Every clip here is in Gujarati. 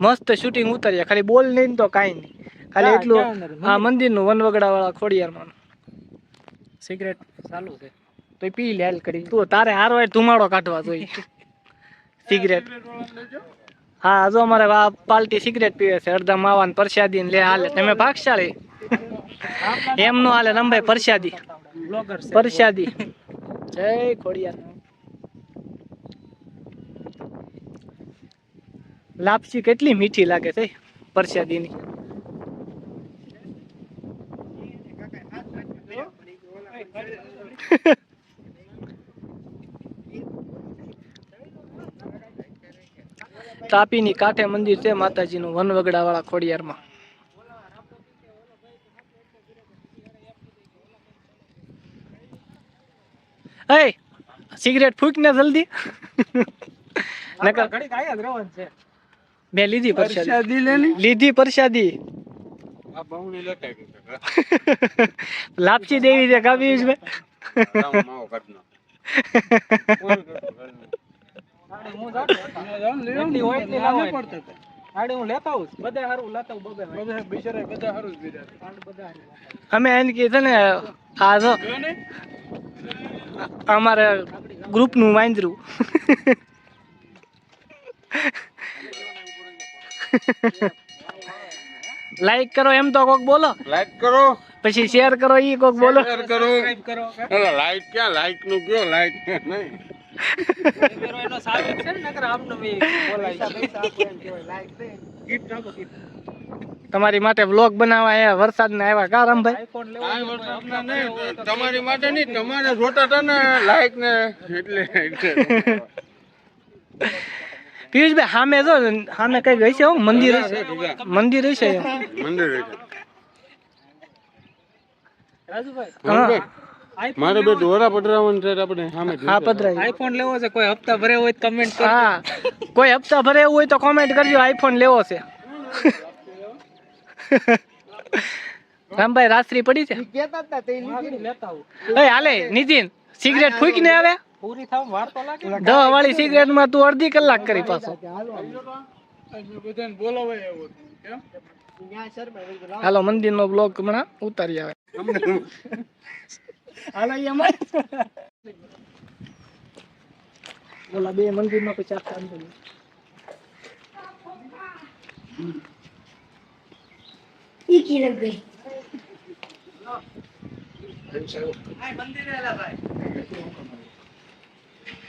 મસ્ત શૂટિંગ ઉતાર્યા ખાલી બોલ નહીં તો કાંઈ નહીં. ખાલી એટલું આ મંદિરનું વનવગડા વાળા ખોડિયારમાં. સિગરેટ ચાલુ છે. તો પી લે હાલ કરી. તું તારે હારો ધુમાડો કાઢવા જોઈએ સિગરેટ. હા જો અમારે પાલટી સિગરેટ પીવે છે. અડધા માવાન પરસાદી લે હાલે. તમે ભાગશાળી. એમનું હાલે રમભાઈ પરસાદી. પરસાદી. જય ખોડિયાર. લાપસી કેટલી મીઠી લાગે છે પરસાદીની? તાપીની કાંઠે મંદિર છે માતાજીનું વનવગડા વાળા ખોડિયારમાં. એ સિગરેટ ફૂક ને જલ્દી નકર ઘડી આયા જ છે. મેં લીધી પરસાદી લીધી પરસાદી. લાપસી દેવી છે કાપી છે અમે એને કીધું ને આ જો અમારે ગ્રુપનું વાંદરું. લાઈક કરો એમ તો કોક બોલો. લાઈક કરો. પછી શેર કરો ઈ કોક બોલો. શેર કરો. સબસ્ક્રાઇબ કરો. લાઈક ક્યાં? લાઈકનું કયો લાઈક નહીં. એનો સારો છે ને નકર આમનો બી બોલાય ગિફ્ટ આપો gift. તમારી માટે વ્લોગ બનાવવા આવ્યા વરસાદ ને આવ્યા કા રામભાઈ તમારી માટે નહીં તમારે જોતા હતા ને લાઈક ને એટલે એટલે. પિયુષભાઈ સામે જો સામે કઈ ગઈ છે હું મંદિર મંદિર હશે. મંદિર રાજુભાઈ આઈફોન મારે બે દોરા પધરાવવાનું છે આપણે સામે હા પધરાઈ આઈફોન લેવો છે કોઈ હપ્તા ભરે હોય તો કમેન્ટ કરો હા. કોઈ હપ્તા ભરે હોય તો કમેન્ટ કરજો આઈફોન લેવો છે. રામભાઈ રાત્રી પડી છે? હાલે નીતિન સિગરેટ ફૂંકી ને આવે? પૂરી થાવ વાર તો લાગે દવા વાળી સિગરેટમાં તું અડધી કલાક કરી પાછો. હાલો મંદિર નો બ્લોગ હમણાં ઉતારી આવે. હાલો અમારે બે મંદિર પછી આખા અંદર ન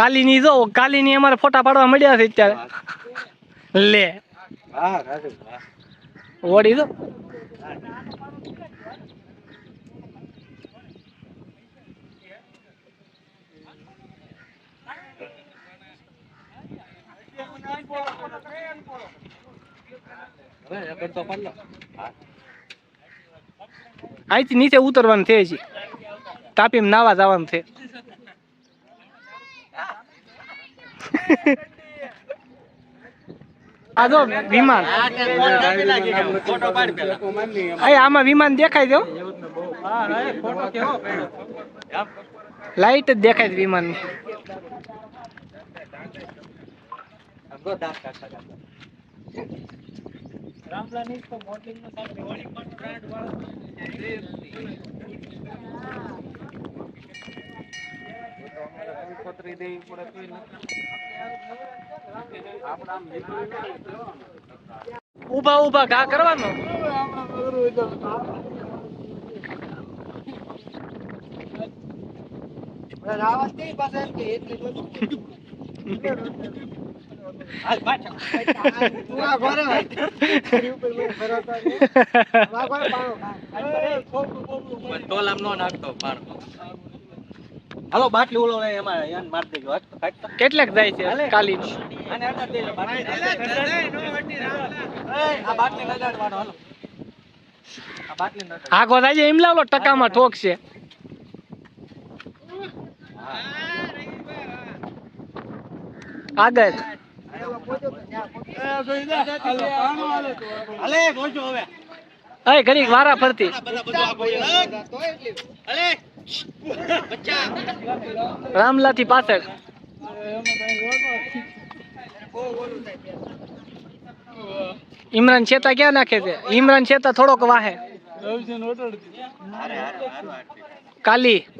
કાલીની જો, કાલીની અમારે ફોટા પાડવા મળ્યા છે અત્યારે. લે. ઓડી જો. અહીંથી નીચે ઉતરવાનું છે તાપીમાં નાવા જવાનું છે. આ જો વિમાન. આમાં વિમાન દેખાય પડ્યો લાઈટ જ દેખાય છે પત્રી દેવી પડે ઊભા ઊભા ઘા કરવાનો ટોલામ નો નાખતો પાર હાલો બાટલી ઓલો એમાં યાન માર દેજો. કેટલાક જાય છે કાલી આને આગળ દેજો, આ બાટલી લગાડવાનો હાલો. આ બાટલી નગાડ. આગો છે એમ લાવલો ટકામાં ઠોક છે આગળ અલે ઘડીક વારા ફરતી બધા બધું આ ભાઈ. હાલે. રામલા થી પાછળ ઇમરાન શેતા ક્યાં નાખે છે ઇમરાન શેતા થોડોક વાહે કાલી.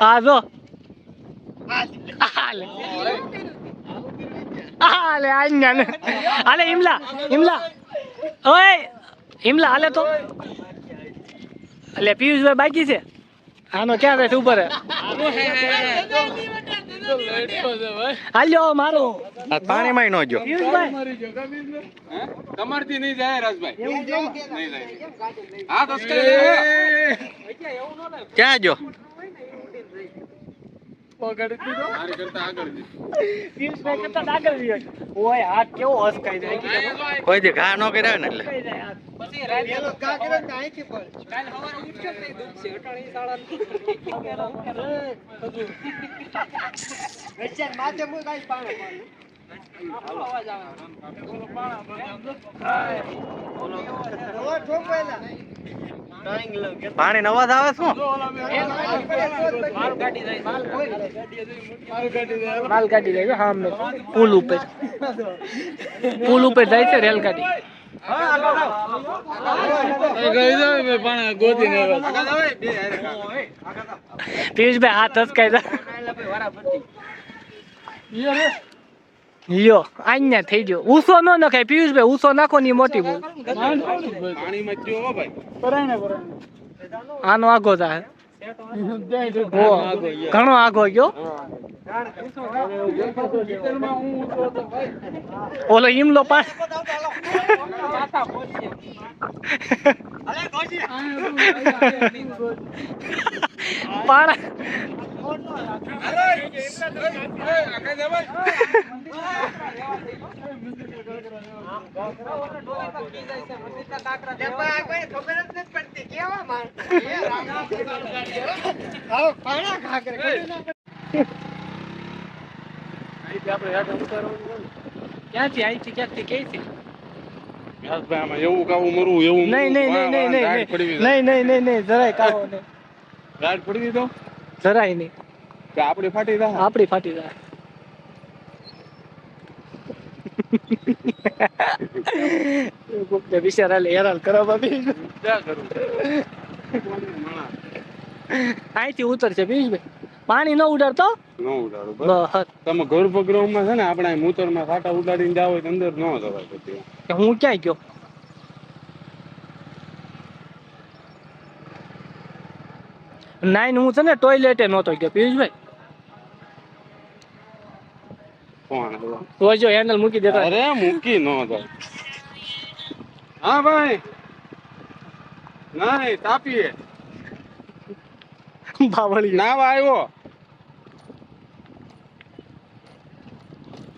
હા, જો હાલે આન્યા ને. હાલે હિમલા હિમલા ઓય હિમલા હાલે તો. એટલે પિયુષભાઈ બાકી છે? આનો ક્યાં રહે છે ઉપર હાલ્યો મારું. પાણીમાં નો જો તમારથી નહીં જાય રાજભાઈ હા તો ક્યાં જો મારી કરતા આગળ છે. પિયુષભાઈ કરતા આગળ રહ્યો ઓય હાથ કેવો હસકાઈ જાય. કોઈ દી ઘા નો કર્યા ને એટલે. હસકાઈ જાય હાથ. કાલ સવારે ઉઠ્યો જ નહીં દુઃખ છે. અટાણે શાળા પાણી નવા આવે શું? માલ કાઢી જાય સામે પુલ ઉપર. પુલ ઉપર જાય છે રેલગાડી. પિયુષભાઈ હાથ હસકાઈ જાય લ્યો આઈને થઈ ગયો. ઉસો ન નખાય પિયુષભાઈ ઉસો નાખો ની મોટી ભૂલ આનો આગો થાય ઘણો આગો ગયો. ઓલો ઈમલો પાસ પાણા ક્યાંથી અહીંથી ક્યાંથી ક્યાંથી રાજભાઈ આમાં એવું કાવું મરવું એવું નહીં નહીં નહીં નહીં નહીં. નહીં. નહીં નહીં નહીં જરાય કાવો નહીં. ગાઢ પડી દીધો? જરાય નહીં. કે આપડી ફાટી જાય? આપણી ફાટી જાય. ગુપ્તે બિચારા હેરાન કરો બાબી ક્યાં કરું. અહીંથી ઉતરશે પિયુષભાઈ. પાણી ન ઉડાડતો? ન ઉડાડો તમે પગરવમાં છે ને આપણે અહીં મૂતરમાં ફાટા ઉડાડીને જાવ અંદર ન જવાય હું ક્યાં ગયો? નાઈન હું છે ને ટોયલેટે નહોતો ગયો. પિયુષભાઈ? તો જો હેન્ડલ મૂકી દેતા. અરે મૂકી નો જાય હા ભાઈ. નાઈ તાપીએ. બાવળી નાવ આવ્યો.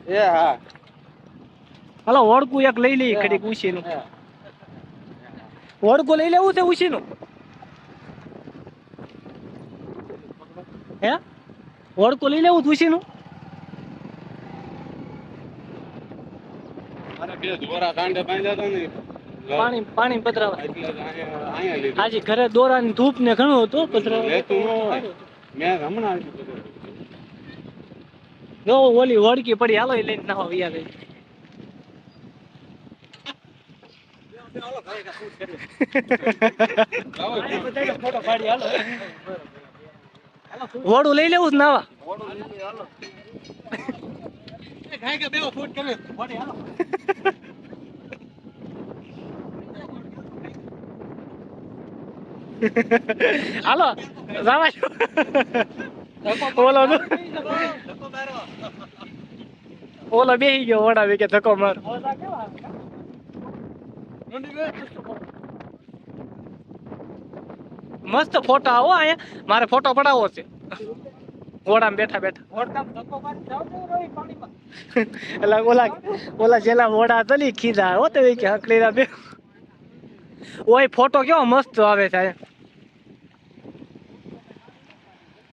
એ હા. હાલો ઓળકું એક લઈ લઈ ખડી ઉછીનું. ઓળકું લઈ લેવું છે ઉછીનું? હે? ઓળકું લઈ લેવું દોરા હતા ને. પાણી આજે ઘરે દોરાની ધૂપ ને ઘણું હતું મેં હમણાં જો ઓલી વળકી પડી હાલો એ લઈને નાહો વિયા ગઈ ફોટો પાડી હાલો. વડું લઈ લેવું જ નાવા. હાલો, જવા તો. ઓલો બેહી ગયો ઓડા કે ધક્કો માર મોજા કેવા આવે કા? ઊંડી બે મસ્ત ફોટો. આવો અહીંયા. મારે ફોટો પડાવવો છે. ઓડામાં બેઠા બેઠા. એટલે ઓલા ઓલા જેલા ઓડા તલી ખીધા. હો તો કે હકલીરા બે. ઓય ફોટો કેવો મસ્ત આવે છે